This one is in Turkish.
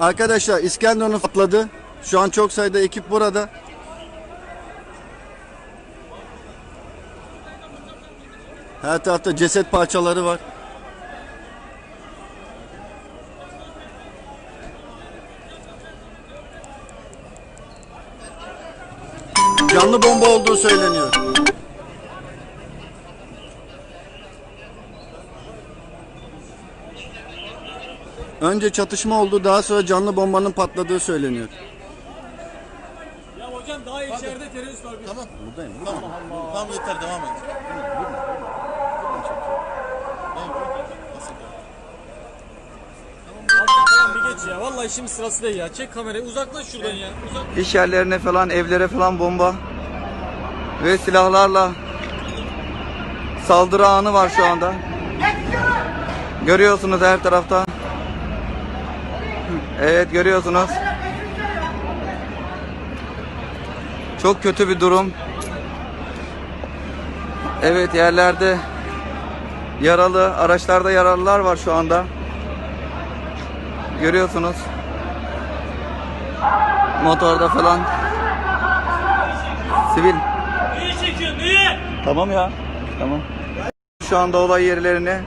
Arkadaşlar İskenderun patladı. Şu an çok sayıda ekip burada. Her tarafta ceset parçaları var. Canlı bomba olduğu söyleniyor. Önce çatışma oldu, daha sonra canlı bombanın patladığı söyleniyor. Ya hocam daha içeride terörist var. Tamam. Buradayım. Tamam. Tamam yeter devam et. Bir geç ya. Vallahi şimdi sırası değil ya. Çek kamerayı uzaklaş şuradan ya. Uzak. İş yerlerine falan, evlere falan bomba ve silahlarla saldırı anı var şu anda. Görüyorsunuz her tarafta. Evet görüyorsunuz. Çok kötü bir durum. Evet yerlerde yaralı, araçlarda yaralılar var şu anda. Görüyorsunuz. Motorda falan. Sivil. Neyi çekiyorsun? Neyi? Tamam ya. Tamam. Şu anda olay yerlerine